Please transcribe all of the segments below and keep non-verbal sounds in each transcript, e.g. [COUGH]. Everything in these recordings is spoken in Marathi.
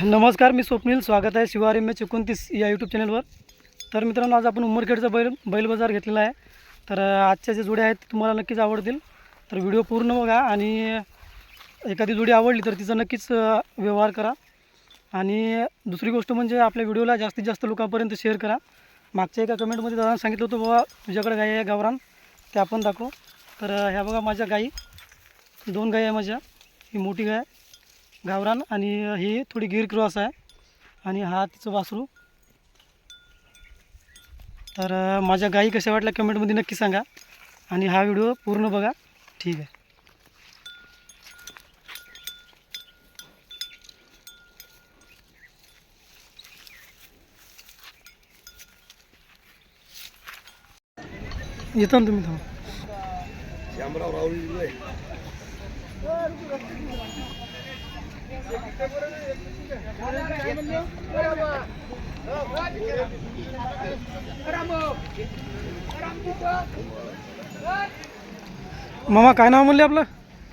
नमस्कार मी स्वप्नील. स्वागत आहे शिवार एम एच एकोणतीस या यूट्यूब चॅनलवर तर मित्रांनो आज आपण उमरखेडचा बैल बैल बाजार घेतलेला आहे. तर आजच्या जे जोड्या आहेत तुम्हाला नक्कीच आवडतील. तर व्हिडिओ पूर्ण बघा आणि एखादी जोडी आवडली तर तिचा नक्कीच व्यवहार करा. आणि दुसरी गोष्ट म्हणजे आपल्या व्हिडिओला जास्तीत जास्त लोकांपर्यंत शेअर करा. मागच्या एका कमेंटमध्ये दादा सांगितलं होतं बाबा तुझ्याकडे गाई आहे गावरान. ते आपण दाखव. तर ह्या बघा माझ्या गाई. दोन गाई आहे माझ्या. ही मोठी गाय आहे. गावरान आणि ही थोडी गिर क्रॉस आहे. आणि हा तिचं वासरू. तर माझ्या गाई कशा वाटल्या कमेंटमध्ये नक्की सांगा. आणि हा व्हिडिओ पूर्ण बघा. ठीक आहे. येतो ना तुम्ही थांबा. श्यामराव राहुल मामा काय नाव म्हणले आपलं?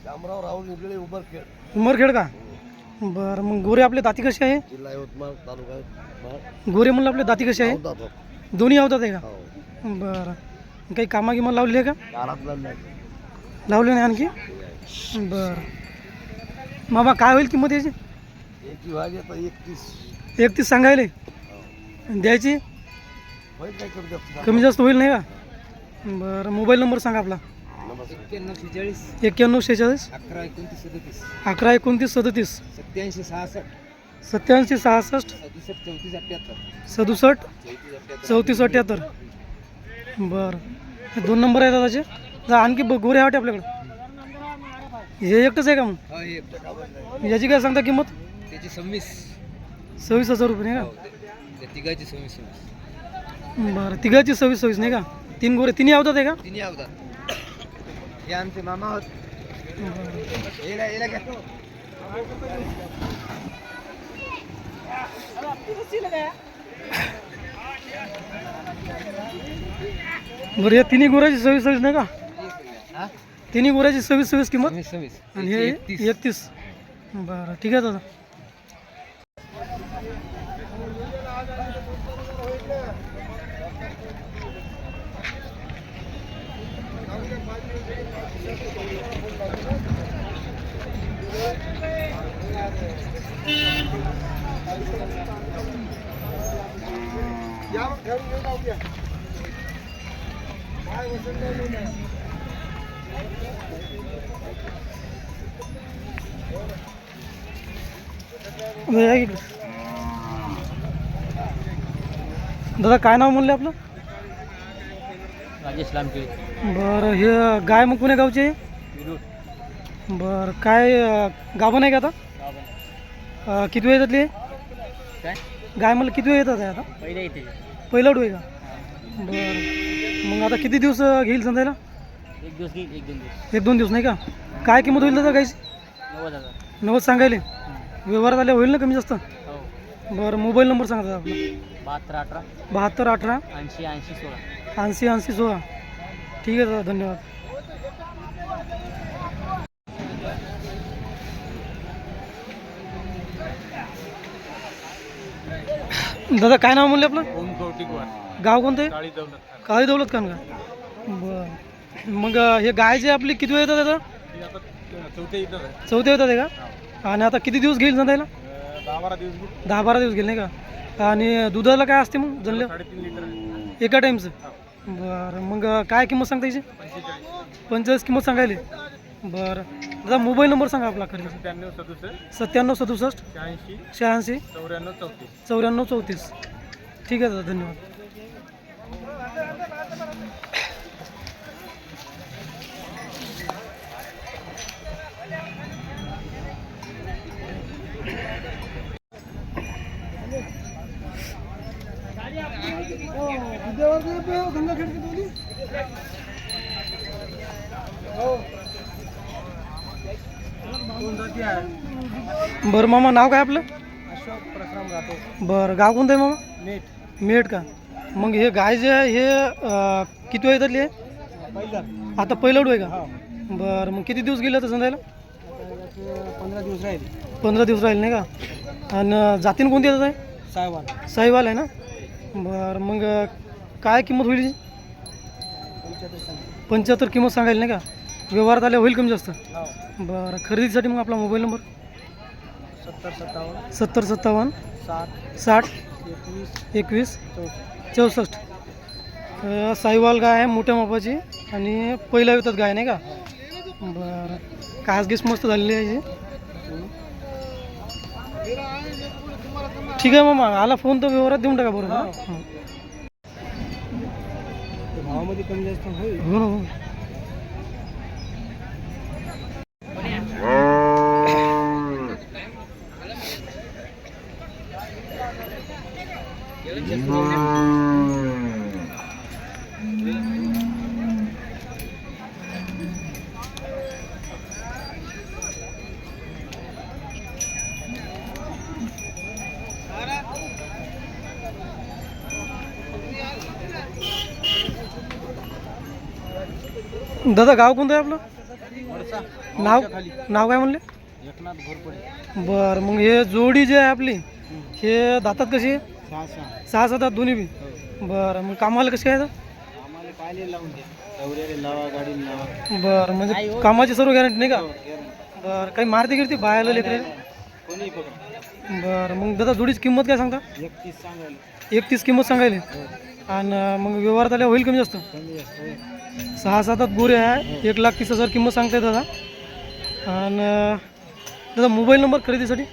श्यामराव राहुल निगळे उमरखेड उमरखेड का? बरं मग गोरे आपले दाती कसे आहे? जिल्हा यवतमाळ तालुका महाड. गोरे म्हणलं आपले दाती कसे आहे. दोन्ही आवतात आहे का? हो. बरं. काही कामा गिमा लावली आहे का? दारातला नाही. लावले नाही आणखी? बरं. मामा काय होईल किंमत याची? एक विभाग येतं एकतीस. एकतीस सांगायले. द्यायची? होईल काय करू द्या कमी जास्त होईल नाही का? बरं मोबाईल नंबर सांगा आपला. नमस्कार. एक्क्याण्णव शेहेचाळीस अकरा एकोणतीस सदतीस. अकरा एकोणतीस सदतीस. सत्याऐंशी सहासष्ट. सत्याऐंशी सहासष्ट. सदुसष्ट चौतीस अठ्ठ्याहत्तर सदुसष्ट. चौतीस अठ्ठ्याहत्तर चौतीस अठ्ठ्याहत्तर बरं. हे दोन नंबर आहेत दादाचे. जा आणखी ब गोरे वाटे आपल्याकडे. हे एकटंच आहे का मग? हा हे याची काय सांगता किंमत? त्याची सव्वीस. सव्वीस हजार रुपये नाही हो, ते- त्या तिघाची सव्वीस सव्वीस. का बरं तिघाची सव्वीस सव्वीस नाही का? तीन गोरे तिन्ही आवतात आहे का? तिन्ही अवतात हे आमचे मामा आहोत. बरं. येला येला घ्या. बरं या तिन्ही गोऱ्याची सव्वीस सव्वीस नाही का? हा? तिन्ही गोऱ्याची सव्वीस सव्वीस किंमत? सव्वीस सव्वीस. आणि हे एकतीस. बरं ठीक आहे दादा. या दादा काय नाव म्हणले आपलं? राजेश लांबके बरं हे गाय मग पुण्या गावची? बरं काय गाभण आहे का आता? किती वेळ येतात काय? गाय मला किती वेळ येतात आहे आता पहिले डू आहे का बरं. मग आता किती दिवस घेईल समजायला एक दिवस घेईल एक दोन दिवस. एक दोन दिवस नाही का? काय किंमत होईल दादा गायची नव्वद हजार. नव्वद सांगायले. व्यवहार झाले होईल ना कमी जास्त? हो. बरं मोबाईल नंबर सांगा दादा आपला बहात्तर अठरा. बहात्तर अठरा. ऐंशी ऐंशी सोळा. ऐंशी ऐंशी सोळा. ठीक आहे दादा धन्यवाद. दादा काय नाव म्हणले आपलं? ओम गाव कोणतं आहे? काळी दौलत काळी दौलत खान का? बरं. मग हे गाय जे आपली किती वेळ येतात आता? चौथ्या इथं आहे. येतात आहे का? आणि आता किती दिवस घेईल जायला दहा बारा दिवस घेईल. दहा बारा दिवस घेईल नाही का? आणि दुधाला काय असते मग जनले? साडेतीन लिटर एका टाईमचं? बरं मग काय किंमत सांगता याची? पंचेचाळीस. पंचेचाळीस किंमत सांगायले. बरं. दादा मोबाईल नंबर सांगा आपला खरेदी. सत्त्याण्णव सदुसष्ट. सत्त्याण्णव सदुसष्ट. शहाऐंशी. शहाऐंशी. चौऱ्याण्णव चौतीस. चौऱ्याण्णव चौतीस. ठीक आहे दादा धन्यवाद. बरं मामा नाव काय आपलं? अशोक परशुराम राठोड. बरं गाव कोणतं आहे मामा? नेट मेट का? मग हे गाय जे आहे हे अं, किती वेळ आहे पहिला. आता पहिलं डू आहे का बरं मग किती दिवस गेले आता समजायला पंधरा दिवस राहील. पंधरा दिवस राहील नाही का? आणि जातीन कोणती येतात आहे साहेबान साईवाल आहे ना? बरं मग काय किंमत होईल? पंच्याहत्तर किंमत सांगायला नाही का? व्यवहारात आल्या होईल कमी जास्त. हो. बरं खरेदीसाठी मग आपला मोबाईल नंबर? सत्तर सत्तावन्न सत्तर सत्तावन्न साठ साठ एकवीस एकवीस चौसष्ट. चौसष्ट. अं, साईवाल गाय आहे मोठ्या मापाची आणि पहिल्या येतात गाय नाही का? बरं. कास गिस मस्त झालेली आहे. ठीक आहे मामा आला फोन तर व्यवहारात देऊन टाका बरोबर हं. भावामध्ये कमी जास्त होईल. हो ना हो. दादा गाव कोणतं आहे आपलं? नाव नाव काय म्हणले? बरं मग हे जोडी जे आहे आपली हे दातात कशी आहे? सहा सात दोन्ही बी? बरं मग कामाला कशी आहे बरं म्हणजे कामाची सर्व गॅरंटी नाही का? बरं काही मारती गिरती बायाला लेकरे बरं मग दादा जोडीची किंमत काय सांगता? एकतीस किंमत सांगायली. आणि मग व्यवहारात आल्या होईल कमी जास्त? सहा सातात गोरे आहे. एक लाख तीस हजार किंमत सांगताय दादा. आणि दादा मोबाईल नंबर खरेदीसाठी?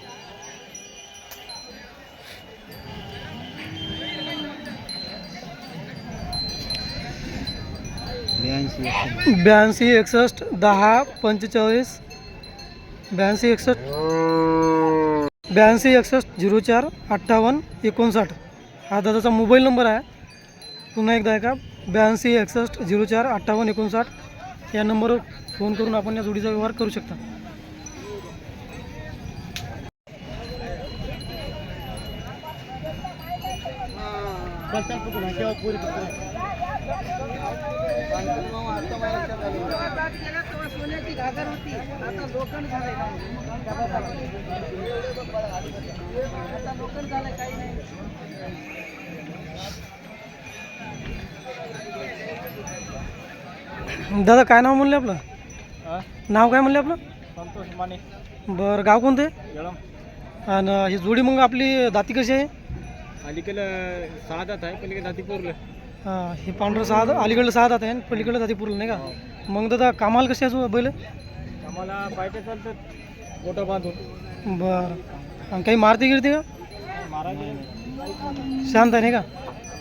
ब्याऐंशी एकसष्ट दहा पंचेचाळीस. ब्याऐंशी एकसष्ट. ब्याऐंशी एकसष्ट झिरो चार अठ्ठावन्न एकोणसाठ. हा दादाचा मोबाईल नंबर आहे. पुन्हा एकदा आहे का ब्याऐंशी एकसष्ट झिरो चार अठ्ठावन्न एकोणसाठ. या नंबरवर फोन करून आपण या जोडीचा व्यवहार करू शकता. दादा काय नाव म्हणले आपलं? नाव काय म्हणले आपलं? संतोष माने. बरं गाव कोणतं आणि ही जोडी मग आपली दाती कशी आहे? अलीकडं सहा दात आहे पलीकडे दाती पोरलं हां हे पांढरं सहा अलीकडलं सहा दात आहे आणि पलीकडलं दाती पुरलं नाही का? मग दादा कामाला कशी आहे जो बैल? आम्हाला पाहिजे चालतं मोठं बांधून. बरं. आणि काही मारती गिरती का? शांत आहे नाही का?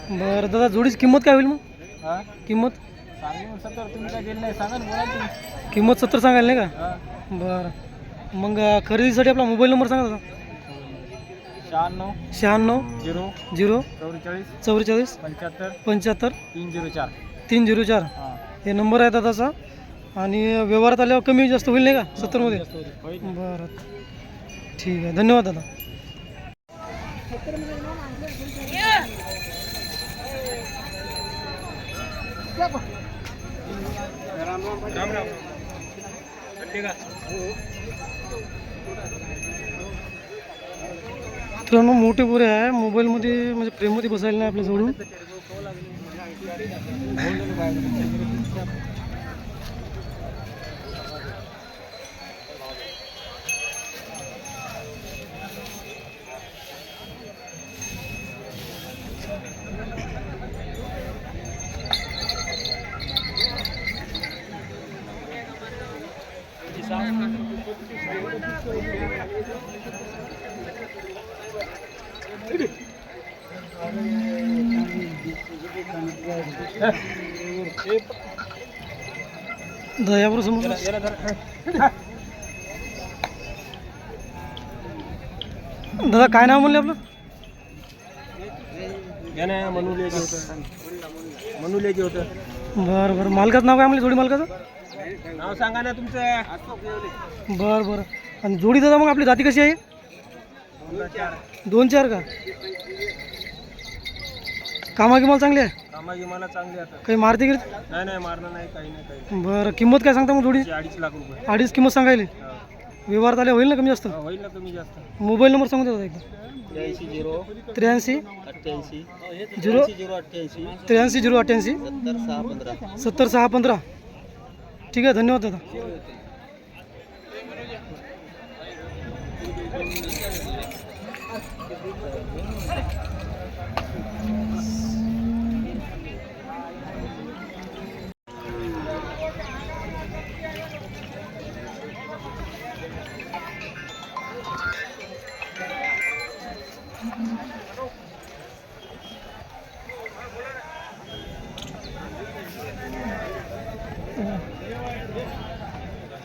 बरं दादा जोडीची किंमत काय होईल मग? किंमत? किंमत सत्तर सांगायला नाही का? बरं. मग खरेदीसाठी आपला मोबाईल नंबर सांगा दादा. शहाण्णव शहाण्णव झिरो झिरो चौवेचाळीस चौवेचाळीस पंच्याहत्तर पंच्याहत्तर तीन झिरो चार. तीन झिरो चार. हां. नंबर आहे दादाचा. आणि व्यवहारात आल्यावर कमी जास्त होईल नाही का? सत्तरमध्ये? बरं. ठीक आहे. धन्यवाद दादा. राम राम. ठीक मित्रांनो मोठे पोरे आहे मोबाईलमध्ये म्हणजे प्रेममध्ये बसायला नाही आपल्या जवळून दयापूर समोर [LAUGHS] दादा काय नाव म्हणले आपलं? मनुल्याचे होतं. बरं बरं. मालकाचं नाव काय म्हणले? जोडी मालकाचं? नाव सांगा ना तुमचं. बरं बरं. आणि जोडी दादा मग आपली जाती कशी आहे? दोन चार का? कामा किंमत चांगली आहे? कामाची मला चांगली आता. काही मारती गिरती? नाही नाही मारणं नाही काही नाही काही बरं किंमत काय सांगता मग जोडी नाही अडीच लाख रुपये. अडीच किंमत सांगायली. हा. व्यवहार आले होईल ना कमी जास्त? होईल ना कमी जास्त. मोबाईल नंबर सांगू देता एकदा. त्र्याऐंशी झिरो त्र्याऐंशी अठ्ठ्याऐंशी झिरो झिरो अठ्ठ्याऐंशी त्र्याऐंशी झिरो अठ्ठ्याऐंशी सत्तर सहा पंधरा. सत्तर सहा पंधरा. ठीक आहे धन्यवाद दादा.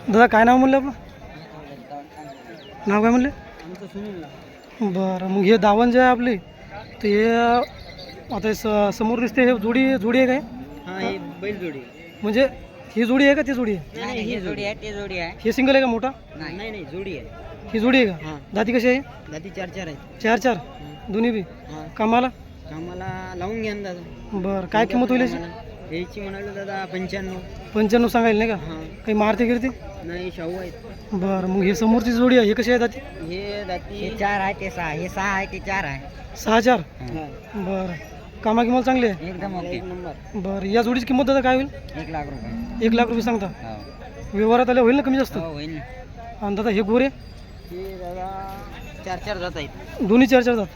दादा काय नाव म्हणलं आपलं? नाव काय म्हणले? बरं मग हे दावण जे आहे आपली तर हे आता स समोर दिसते हे जोडी जोडी आहे काय? हा ही बैल जोडी म्हणजे ही जोडी आहे का ती जोडी आहे? नाही ही जोडी आहे. ते जोडी आहे. हे सिंगल आहे का मोठा? नाही नाही जोडी आहे. ही जोडी आहे का? हा. दाती कशी आहे? दाती चार चार आहेत. चार चार दोन्ही बी? हा. कामाला? कामाला लावून घ्या ना दादा. बरं काय किंमत होईल याची? म्हणालो दादा पंच्याण्णव. पंच्याण्णव सांगायला नाही का? हा. काही मारती गिरती? नाही शाहू आहेत. बरं मग हे समोरची जोडी आहे हे कशी आहे दाती हे दाती हे चार आहे ते सहा. हे सहा आहे ते चार आहे. सहा चार. बरं. कामा किंमत चांगली आहे? एकदम ओके. एक नंबर. बरं या जोडीची किंमत दादा काय होईल? एक लाख रुपये. एक लाख रुपये सांगता. हो. व्यवहारात आले होईल ना कमी जास्त? हो होईल ना. आणि दादा हे गोरे? हे दादा चार चार जात आहेत. दोन्ही चार चार जात.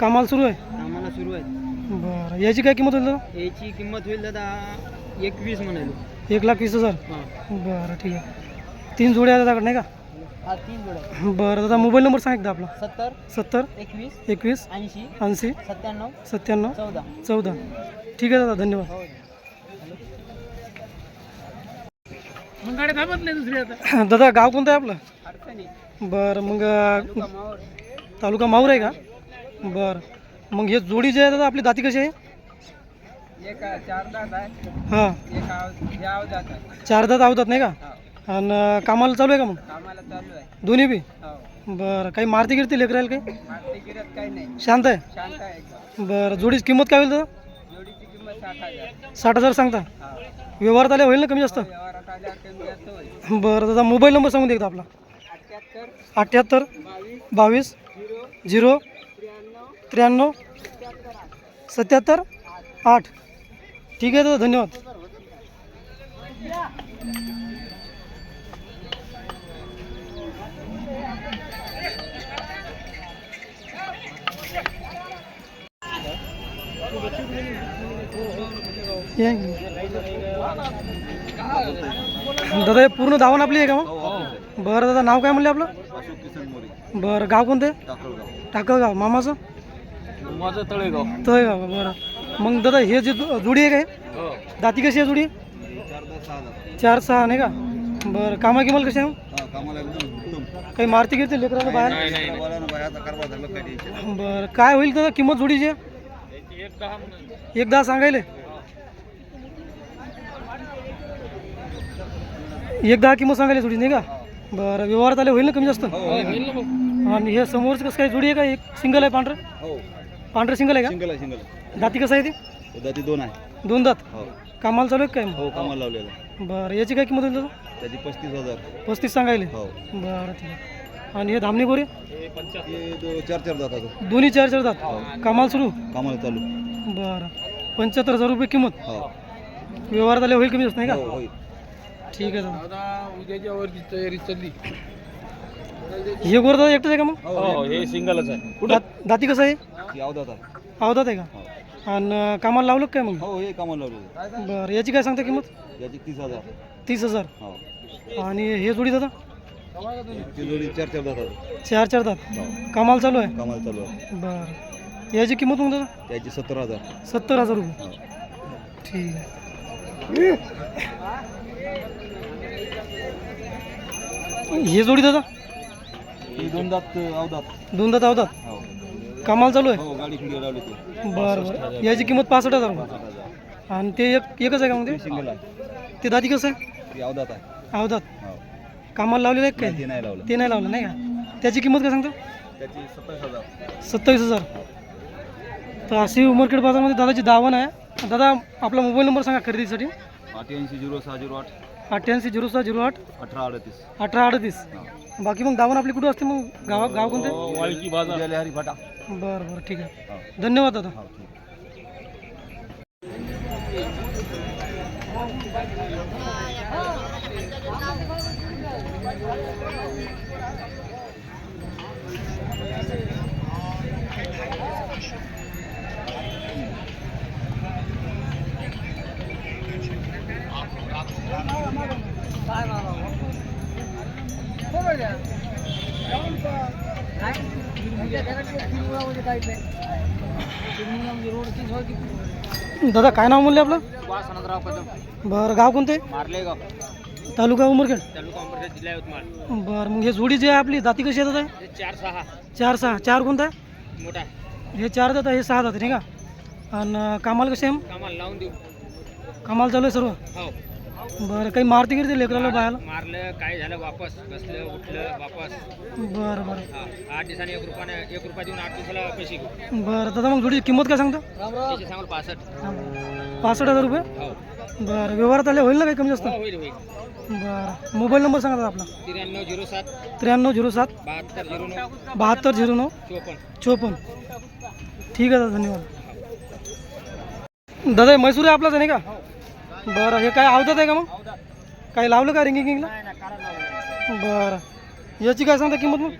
कामाला सुरू आहे? कामाला सुरू आहेत. बरं. याची काय किंमत होईल दादा? याची किंमत होईल दादा एकवीस म्हणालो. एक लाख वीस हजार? हां. बरं ठीक आहे. तीन जोड्या आहेत दादाकडे नाही का? हा तीन जोड्या बरं दादा मोबाईल नंबर सांग एकदा आपला. सत्तर सत्तर एकवीस एकवीस ऐंशी ऐंशी सत्त्याण्णव सत्त्याण्णव चौदा. चौदा. ठीक आहे दादा धन्यवाद. हो. [LAUGHS] दादा गाव कोणतं आहे आपलं? अडचणी. बरं मग अं, तालुका माहूर आहे का? बरं. मग हे जोडी जे आहे दादा आपली दाती कशी आहे? एक चार दात आहे. हां. एक आव आव जात आहे. चार दात आवतात नाही का? आणि कामाला चालू आहे का मग? कामाला चालू आहे. दोन्ही बी? हो. बरं काही मारती गिरती लेकरायला काही? गिरत काही नाही. शांत आहे? शांत आहे एकदम. बरं जोडीची किंमत काय होईल दादा? जोडीची किंमत साठ हजार. साठ हजार सांगता? हा. व्यवहारात आले होईल ना कमी जास्त? व्यवहारात आल्या कमी जास्त होईल. बरं दादा मोबाईल नंबर सांगून दे एकदा आपला. अठ्याहत्तर अठ्ठ्याहत्तर बावीस बावीस झिरो झिरो त्र्याण्णव सत्याहत्तर आठ. ठीक आहे दादा धन्यवाद. दादा हे पूर्ण धावण आपली आहे का मग? बरं दादा नाव काय म्हणले आपलं? बरं गाव कोणतं टाकळगाव. मामाचं? माझं तळेगाव. तळेगाव बरं. मग दादा हे जे जो- जोडी आहे काय? हो. दाती कशी आहे जोडी? चार सहा नाही का? बरं कामा किमाल कशी आहे? हा काही मारती गिरती लेकराला बाहेर? बरं काय होईल दादा किंमत जोडीची? एक दहा सांगायले. एक दहा किंमत सांगायला जोडी नाही का? बरं व्यवहारात आले होईल ना कमी जास्त? आणि हे समोरचं कसं काय जोडी आहे का? एक सिंगल आहे पांढरं? हो. पांढरं सिंगल आहे सिंगल आहे सिंगल का दाती कसं आहे ते? दाती दोन आहे. दोन दात? हो. कामाला चालू आहे का काय? हो कामाला लावलेलं आहे. बरं याची काय किंमत होईल दादा त्याची पस्तीस हजार. पस्तीस सांगायले? हो. बरं ठीक आहे. आणि हे धामणे गोरे? दो- चार चार जातात दोन्ही चार चार दात? कामाला सुरू? कामाला चालू. बरं. पंच्याहत्तर हजार रुपये किंमत? हो. व्यवहारात आले होईल कमी जास्त नाही का? हो होईल. ठीक आहे दादा उद्याच्या वरची तयारी चालली. हे गोर दादा एकटंच आहे का मग? हो हे सिंगलच आहे. दात- दाती कसं आहे? ती अवधात आहे. अवधात आहे का? हो. आणि कामाला लावलं का काय मग? हो हे कामाला लावलेलं आहे. बरं याची काय सांगता किंमत? याची तीस हजार. तीस हजार. हो. आणि हे जोडी दादा? ती जोडी चार चार जातात चार चार दात. हो. कामाला चालू आहे? कामाला चालू आहे. बरं. याची किंमत मग दादा? त्याची सत्तर हजार. सत्तर हजार रुपये. हो. ठीक आहे. हे जोडी दादा? ही दोन दात अवधात दोन दात अवधात हो. कामाला चालू आहे? हो गाडी खिडी लावली ती बरं बरं. याची किंमत पासष्ट हजार रुपये. साठ हजार. आणि ते एक एकच आहे का मग ते? सिंगल आहे. ते दाती कसं आहे? ती अवधात आहे. अवधात हो. कामाला लावलेलं आहे काय? ती नाही लावलं. ते नाही लावलं नाही का? त्याची किंमत काय सांगता? त्याची सत्तावीस हजार. सत्तावीस हजार. तर अशी उमरखेड बाजारमध्ये दादाची दावण आहे. दादा आपला मोबाईल नंबर सांगा खरेदीसाठी. अठ्ठ्याऐंशी झिरो सहा झिरो आठ. अठ्ठ्याऐंशी झिरो सहा झिरो आठ? अठरा अडतीस. अठरा अडतीस. बाकी मग दावण आपली कुठं असते मग? गाव गाव कोणते? वाळकी बाज़ार. हरी फाटा. बरं बरं ठीक आहे. धन्यवाद दादा. हो ठीक दादा काय नाव म्हणले आपलं? सुभाष कदम. बरं गाव कोणते? मारलेगाव. तालुका उमरखेड. तालुका अमरावती जिल्हा यवतमाळ. बरं मग हे जोडी जी आहे आपली जाती कशी येतात आहे हे चार सहा. चार सहा. चार कोणता? आहे. मोठा हे चार जात हे सहा जाते नाही का? आणि कामाला कसे आहे? कामाला लावून देऊ. कामाला चालू आहे सर्व? हो. बरं काही मारती गिरते लेकराला बायाला मारलं काय झालं वापस बसलं उठलं वापस. बरं बरं. हा आठ दिवसांनी एक रुपयाने एक रुपया देऊन आठ दिवसाला पैसे घेऊ. बरं दादा मग जोडीची किंमत काय सांगता? त्याचे पासष्ट. पासष्ट हजार रुपये? हो. बरं व्यवहारात आले होईल ना काही कमी जास्त? हो होईल होईल. बरं मोबाईल नंबर सांगा दादा आपला. त्र्याण्णव झिरो सात. त्र्याण्णव झिरो सात. बहात्तर झिरो नऊ. बहात्तर झिरो नऊ. चोपन्न. चोपन्न. ठीक आहे दादा धन्यवाद. दादा हे म्हैसूर आहे आपलाच आहे नाही का? बरं हे काय आवडत आहे का मग? काही लावलं का रिंगिंग गिंगला नाही नाही काढा लावलं बरं. याची काय सांगता किंमत मग?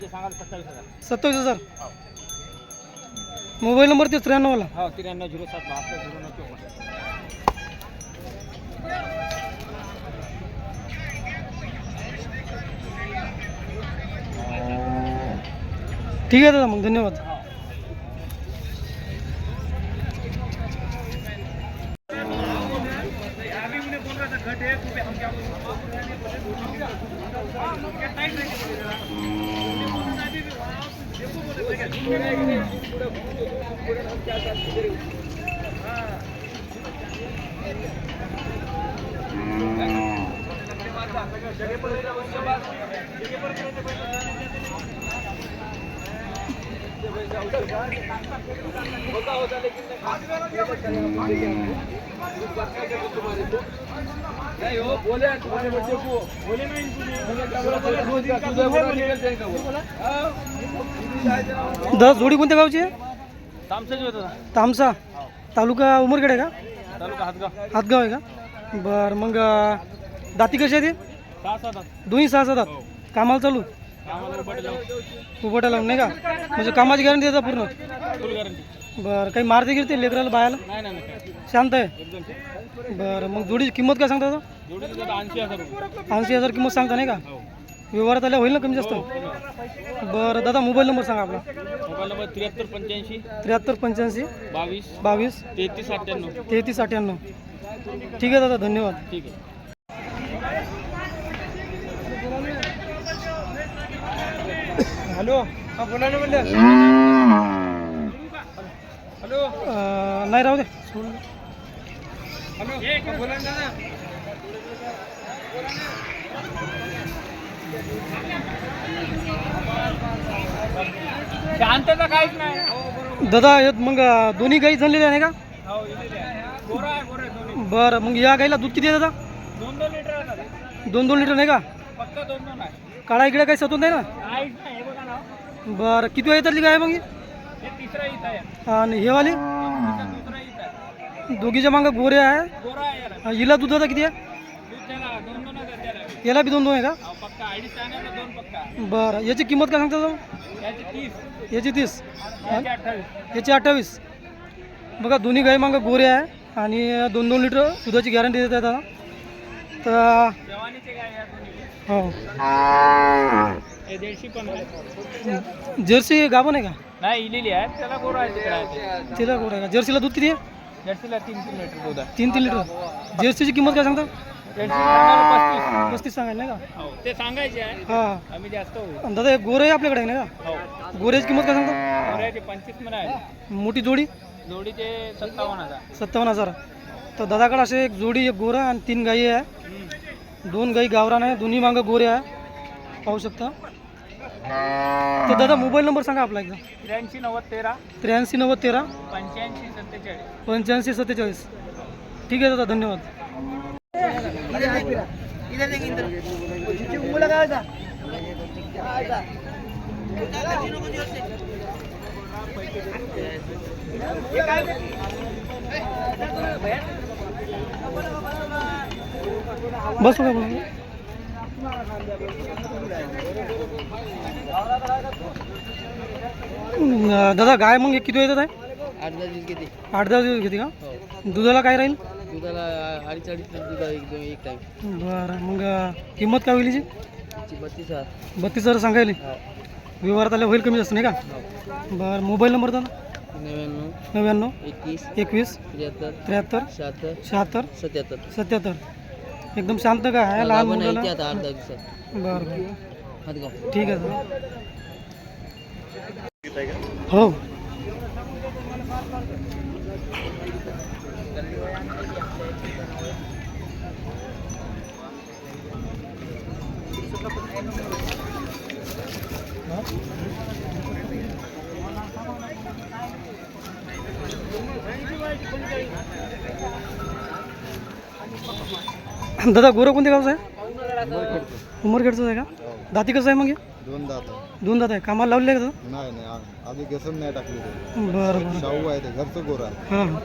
सत्तावीस हजार. हजार? मोबाईल नंबर ते त्र्याण्णवला. हो त्र्याण्णव झिरो सात बहात्तर झिरो नऊ चोपन्न. ठीक आहे दादा मग धन्यवाद. दादा जोडी कोणत्या गावची आहे? तामसा. तालुका उमरखेड आहे का? तालुका हातगाव. आहे का? बरं मग अं, दाती कशी आहे ते दोन्ही सहा सात कामाला चालू आम्हाला बडे लावून उभं लावून नाही का? म्हणजे कामाची गॅरंटी देता पूर्ण? बरं काही मारते गिरते लेकराला बायाला नाही नाही नाही. शांत आहे? बरं मग जोडीची किंमत काय सांगता हजार ऐंशी हजार किंमत सांगता नाही का? हो. व्यवहारात आल्या होईल ना कमी जास्त? बरं दादा मोबाईल नंबर सांगा आपला. मोबाईल नंबर त्र्याहत्तर पंच्याऐंशी. त्र्याहत्तर पंच्याऐंशी. बावीस. बावीस. तेहतीस अठ्ठ्याण्णव. तेहतीस अठ्ठ्याण्णव. ठीक आहे दादा धन्यवाद. ठीक आहे. हॅलो. हा बोला ना म्हणलं. हॅलो. नाही राहू दे. सोडून दे. हॅलो बोला ना शांतता काहीच नाही. दादा हे मग दोन्ही गाई झालेल्या आहे का? हो बरं मग या गाईला दूध किती आहे दादा? दोन दोन लिटर दोन दोन लिटर नाही का? काळा इकडे काही सतून नाही ना? नाही बरं किती वेळ गाय मग आणि हे वाले? दोघीच्या मागं गोरे आहे. हिला दूध आता किती आहे दूध त्याला दोन दोन आहे त्याला याला बी दोन दोन आहे का? अडीच दोन पक्का. बरं. याची किंमत काय सांगता याची तीस. याची तीस. याची अठ्ठावीस. याची अठ्ठावीस. बघा दोन्ही गाई मागं गोरे आहे आणि दोन दोन लिटर दुधाची गॅरंटी देत आहे दादा तर जवानीचे काय या दोन्ही. हो. हे दीडशे पण आहे. जर्सी गाभण आहे का? नाही इलेली आहे. त्याला गोरा आहे तिकडे आहे ते. तिला गोरा आहे का? जर्सीला दूध किती आहे? जर्सीला तीन तीन लिटर दूध आहे. तीन तीन लिटर. जर्सीची किंमत काय सांगता? सांगायला पस्तीस. सांगायला नाही का? हो ते सांगायचे आहे. हां. आम्ही जास्त आणि दादा एक गोरे आहे आपल्याकडे आहे नाही का? हो. गोऱ्याची किंमत काय सांगता? पंचवीस आहे मोठी जोडी? जोडीचे सत्तावन्न हजार. सत्तावन्न हजार. तर दादाकडे असे एक जोडी एक गोरा आणि तीन गाई आहे. हम्म. दोन गाई गावरान आहे दोन्ही मागं गोरे आहे. पाहू शकता. तर दादा मोबाईल नंबर सांगा आपला एकदा. त्र्याऐंशी नव्वद तेरा. त्र्याऐंशी नव्वद तेरा. पंच्याऐंशी सत्तेचाळीस. पंच्याऐंशी सत्तेचाळीस. ठीक आहे दादा धन्यवाद. बस का दादा गाय मग किती येतात आहे? आठ दहा दिवस किती? आठ दहा दिवस घेते का? हो. दुधाला काय राहील? दुधाला अडीच अडीच दूध एकदम एक टाईम बरं मग किंमत काय होईल बत्तीस हजार. बत्तीस हजार सांगायले. हो. व्यवहारात आल्या होईल कमी जास्त नाही का? हो. बरं मोबाईल नंबर दादा? नव्याण्णव. नव्याण्णव. एकवीस. एकवीस. त्र्याहत्तर. त्र्याहत्तर. शहात्तर. शहात्तर. सत्याहत्तर. सत्याहत्तर. एकदम शांत का? आहे लहान गाभण आहे मुलाला ती आता आठ दहा दिवसात. बरं. बरं हातगाव ठीक आहे दादा. हो. दादा गोरं कोणत्या गावचं आहे? उमरखेडचं. आहे का? दाती कसं आहे मग हे? दोन दात दोन दात आहे. कामाला लावले आहे का दादा? नाही नाही आ- आधी घसम नाही टाकली ते. बरं बरं. शाहू आहे ते घरचं गोर आहे. हाँ. हाँ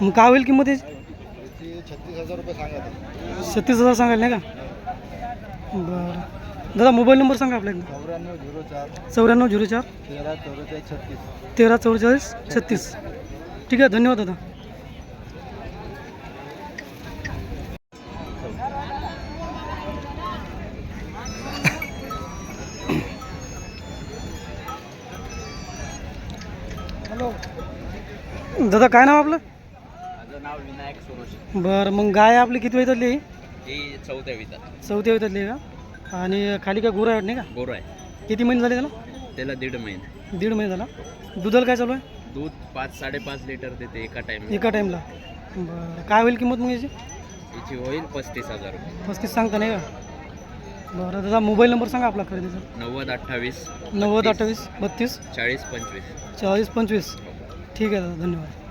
मग काय होईल किंमत याची? त्याची छत्तीस हज़ार रुपये सांगत आहे छत्तीस हज़ार सांगायला नाही का? बरं. दादा मोबाईल नंबर सांगा आपल्या एकदा चौऱ्याण्णव झिरो चार. चौऱ्याण्णव झिरो चार. तेरा चौवेचाळीस छत्तीस. तेरा चौवेचाळीस छत्तीस. ठीक आहे धन्यवाद दादा. दादा काय नाव आपलं? माझं नाव विनायक सुरोश बरं मग गाय आपली किती वेळातली ही चौथ्या वेळातली आहे का? आणि खाली काय गुरं आहेत नाही का? गोर आहे. किती महिने झाले त्याला? त्याला दीड महिना. दीड महिने झाला. दुधाला काय चालू आहे? दूध पाच साडेपाच लिटर देते एका टाइम एका टाईमला बरं काय होईल किंमत मग याची? याची होईल पस्तीस हजार रुपये. पस्तीस सांगता नाही का? बरं दादा मोबाईल नंबर सांगा आपला खरेदीचा. नव्वद अठ्ठावीस नव्वद अठ्ठावीस बत्तीस. चाळीस पंचवीस. चाळीस पंचवीस. ठीक है दादा धन्यवाद।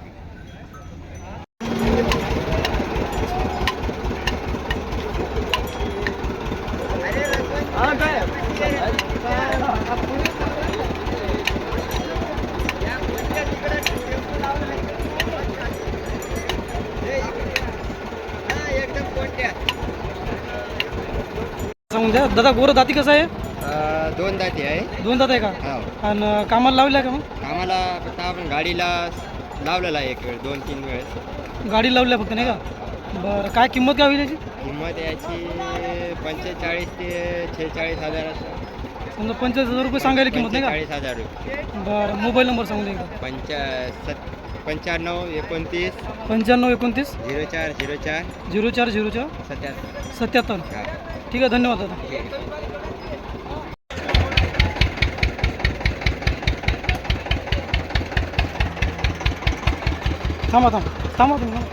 सांगून द्या दादा गोरं दाती कसं आहे दोन दाती आहे. दोन दात आहे का? हो. आणि कामाला लावलं का मग? आम्हाला फक्त आपण गाडीला लावलेला आहे एक वेळ दोन तीन वेळेस. गाडी लावली आहे फक्त नाही का? बरं काय किंमत काय होईल याची किंमत याची पंचेचाळीस ते छेचाळीस हजार समजा पंचवीस हजार रुपये सांगायला किंमत नाही पंचेचाळीस हजार रुपये. का बरं मोबाईल नंबर सांगून द्या एकदा. पंचा सत पंच्याण्णव एकोणतीस. पंच्याण्णव एकोणतीस. झिरो चार झिरो चार. झिरो चार झिरो चार. सत्याहत्तर. सत्याहत्तर. हा. ठीक आहे धन्यवाद दादा. ठीक आहे. थांबा थांबा. थांबा तुम्ही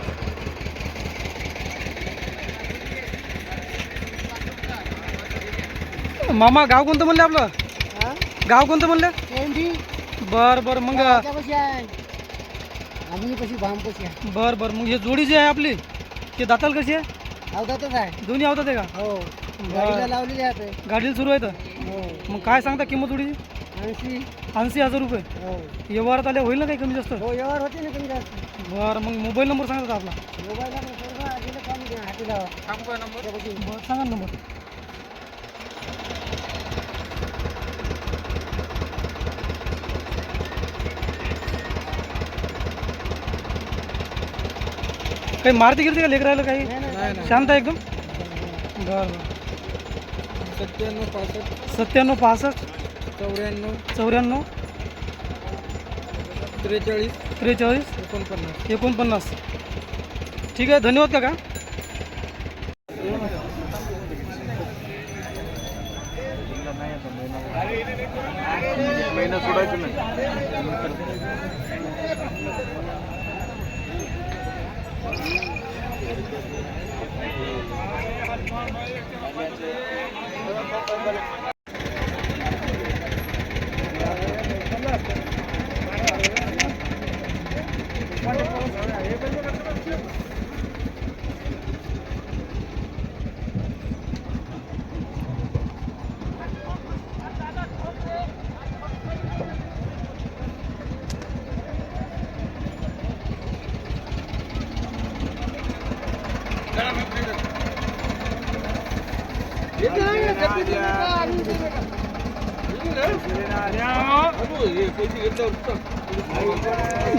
मामा गाव कोणतं म्हणले आपलं? गाव कोणतं म्हणलं? बर बर मग बर बर मग हे जोडी जी आहे आपली ते दाताल कशी आहे? अवधातच आहे. दोन्ही आवतात आहे का? हो. लावलेली आहे गाडीला सुरू आहे तर? हो. मग काय सांगता किंमत जोडीची? ऐंशी. ऐंशी हजार रुपये. हो. व्यवहारात आले होईल ना काही कमी जास्त? हो व्यवहार होते ना कमी जास्त. बरं मग मोबाईल नंबर सांगा दादा आपला. मोबाईलला सर्व आधीला काम द्या हाती लावा बरं सांगा नंबर. काही मारती गिरती का लेकर राहिलं काही? शांत आहे एकदम? बरं बरं. सत्त्याण्णव पासष्ट. सत्त्याण्णव पासष्ट. चौऱ्याण्णव. चौऱ्याण्णव. त्रेचाळीस. त्रेचाळीस? एकोणपन्नास. एकोणपन्नास. ठीक आहे धन्यवाद काका. का सोडायचं नाही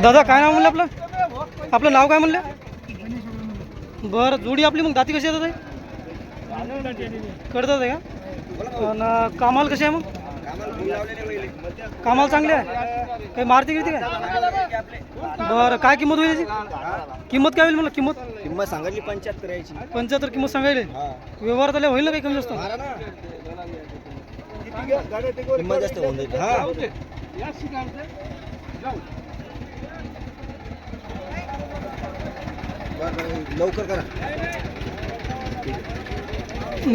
दादा काय नाव म्हणलं आपलं? आपलं नाव काय म्हणलं? बरं जोडी आपली मग दाती कशी येतात कळतात आहे का? आणि कामाला कशी आहे मग? कामाला चांगले आहे? काही मारती गिरती काय? बरं काय किंमत होईल याची किंमत काय होईल मला किंमत? किंमत सांगितली पंच्याहत्तर यायची पंच्याहत्तर किंमत सांगायले? व्यवहार झाले होईल ना काही कमी जास्त? किंमत जास्त होऊन जाईल हा बरं, लवकर करा.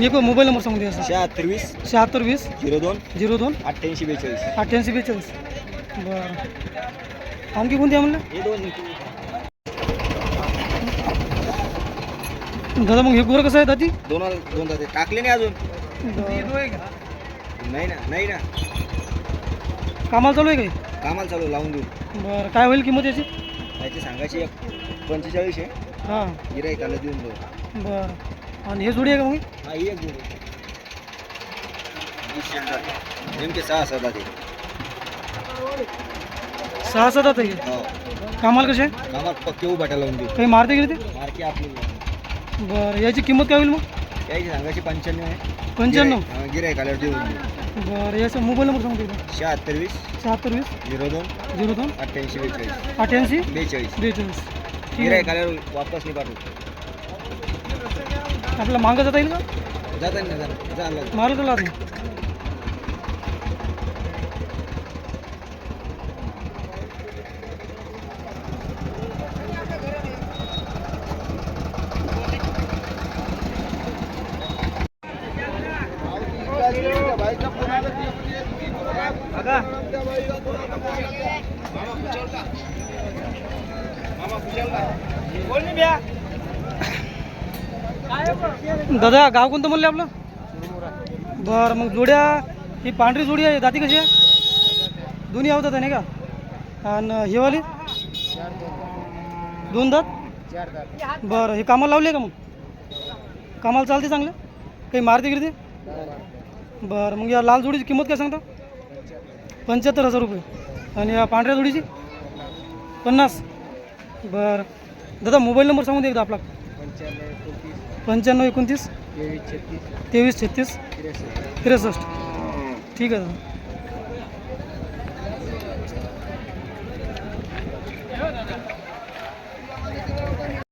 एक मोबाईल नंबर सांगू द्या शहात्तर वीस. शहात्तर वीस. झिरो दोन. झिरो दोन. अठ्ठ्याऐंशी बेचाळीस. अठ्ठ्याऐंशी बेचाळीस. बरं. आणखी कोणती म्हणलं? हे दोन. दादा मग हे गोरं कसं आहे दादी? दोन दोन जाते टाकले नाही अजून. नाही ना नाही ना. कामाला चालू आहे काही कामाला चालू लावून देऊ. बरं. काय होईल किंमत याची? याची सांगायची पंचेचाळीस आहे. हां. गिराईकाला देऊन देऊ बरं. आणि हे जोडी आहे का मग? हा ही एक जोडी नेमके सहा सहा ते सहा सात आता हे हो. कामाला कसे? आहे कामात पक्के उभाटा लावून देऊ. काही मारते गेले ते? मार्के आपली बरं याची किंमत काय होईल मग? याची सांगायची पंच्याण्णव आहे. पंच्याण्णव? गिराईक- गिराईकाला देऊन देऊ. बरं याचा मोबाईल नंबर सांगतो एकदा. शहात्तर वीस. शहात्तर वीस. झिरो दोन. झिरो दोन. अठ्ठ्याऐंशी बेचाळीस. अठ्ठ्याऐंशी? बेचाळीस. बेचाळीस. आहे गिराईकाला वापस नाही पाठवू आपल्याला मागं जाता येईल का? जाता नाही जाता झालं मारलं तर लागेल दादा गाव कोणतं म्हणलं आपलं? बरं मग जोड्या ही पांढरी जोडी आहे दाती कशी आहे? दोन्ही आवतात नाही का? आणि हे वाली दोन दात? बरं हे कामाला लावले का मग? कामाला चालते चांगलं? काही मारते गिरते? बरं मग या लाल जोडीची किंमत काय सांगता? पंच्याहत्तर हजार रुपये. आणि या पांढऱ्या जोडीची? पन्नास. बरं. दादा मोबाईल नंबर सांगून दे एकदा आपला. पंच्याण्णव एकोणतीस तेवीस छत्तीस त्रेसष्ट. ठीक आहे दादा.